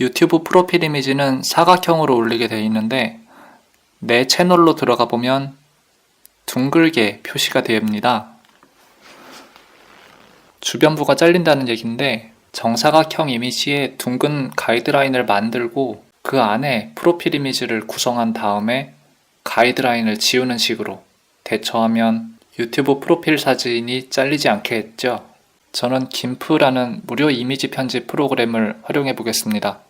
유튜브 프로필 이미지는 사각형으로 올리게 되어 있는데 내 채널로 들어가 보면 둥글게 표시가 됩니다. 주변부가 잘린다는 얘기인데 정사각형 이미지에 둥근 가이드라인을 만들고 그 안에 프로필 이미지를 구성한 다음에 가이드라인을 지우는 식으로 대처하면 유튜브 프로필 사진이 잘리지 않게 했죠. 저는 김프라는 무료 이미지 편집 프로그램을 활용해 보겠습니다.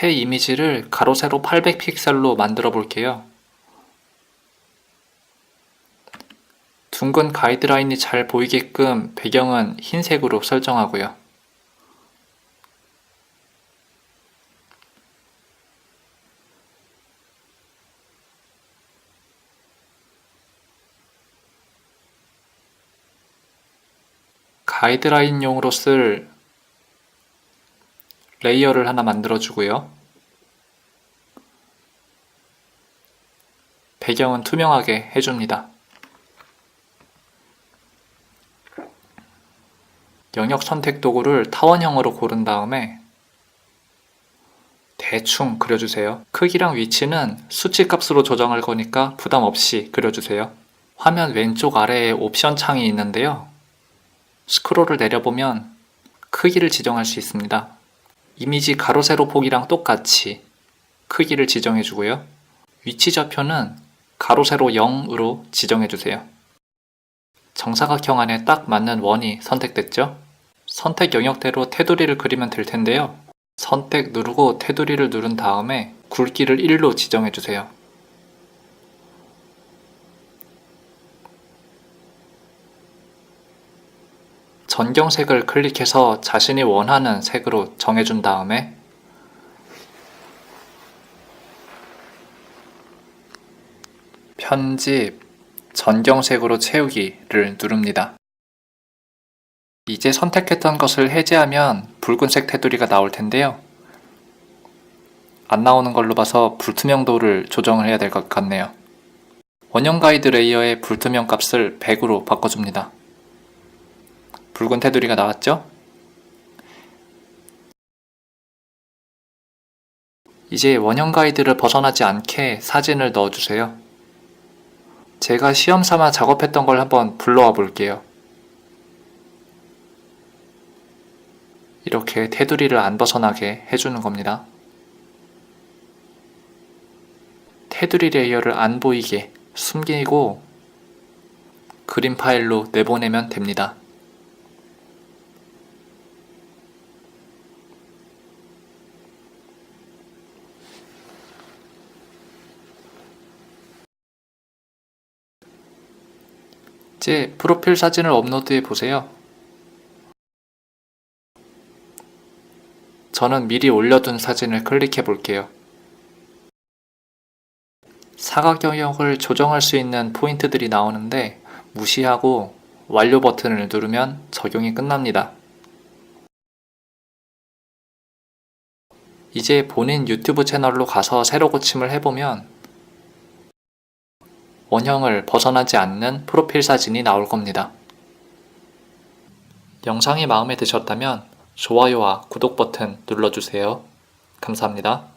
새 이미지를 가로 세로 800픽셀로 만들어 볼게요. 둥근 가이드라인이 잘 보이게끔 배경은 흰색으로 설정하고요. 가이드라인용으로 쓸 레이어를 하나 만들어주고요. 배경은 투명하게 해줍니다. 영역 선택 도구를 타원형으로 고른 다음에 대충 그려주세요. 크기랑 위치는 수치 값으로 조정할 거니까 부담 없이 그려주세요. 화면 왼쪽 아래에 옵션 창이 있는데요. 스크롤을 내려보면 크기를 지정할 수 있습니다. 이미지 가로 세로 폭이랑 똑같이 크기를 지정해 주고요. 위치 좌표는 가로 세로 0으로 지정해 주세요. 정사각형 안에 딱 맞는 원이 선택됐죠? 선택 영역대로 테두리를 그리면 될 텐데요. 선택 누르고 테두리를 누른 다음에 굵기를 1로 지정해 주세요. 전경색을 클릭해서 자신이 원하는 색으로 정해준 다음에 편집 전경색으로 채우기를 누릅니다. 이제 선택했던 것을 해제하면 붉은색 테두리가 나올 텐데요. 안 나오는 걸로 봐서 불투명도를 조정을 해야 될 것 같네요. 원형 가이드 레이어의 불투명 값을 100으로 바꿔줍니다. 붉은 테두리가 나왔죠? 이제 원형 가이드를 벗어나지 않게 사진을 넣어주세요. 제가 시험 삼아 작업했던 걸 한번 불러와 볼게요. 이렇게 테두리를 안 벗어나게 해주는 겁니다. 테두리 레이어를 안 보이게 숨기고 그림 파일로 내보내면 됩니다. 이제 프로필 사진을 업로드해 보세요. 저는 미리 올려둔 사진을 클릭해 볼게요. 사각 영역을 조정할 수 있는 포인트들이 나오는데 무시하고 완료 버튼을 누르면 적용이 끝납니다. 이제 본인 유튜브 채널로 가서 새로 고침을 해보면 원형을 벗어나지 않는 프로필 사진이 나올 겁니다. 영상이 마음에 드셨다면 좋아요와 구독 버튼 눌러주세요. 감사합니다.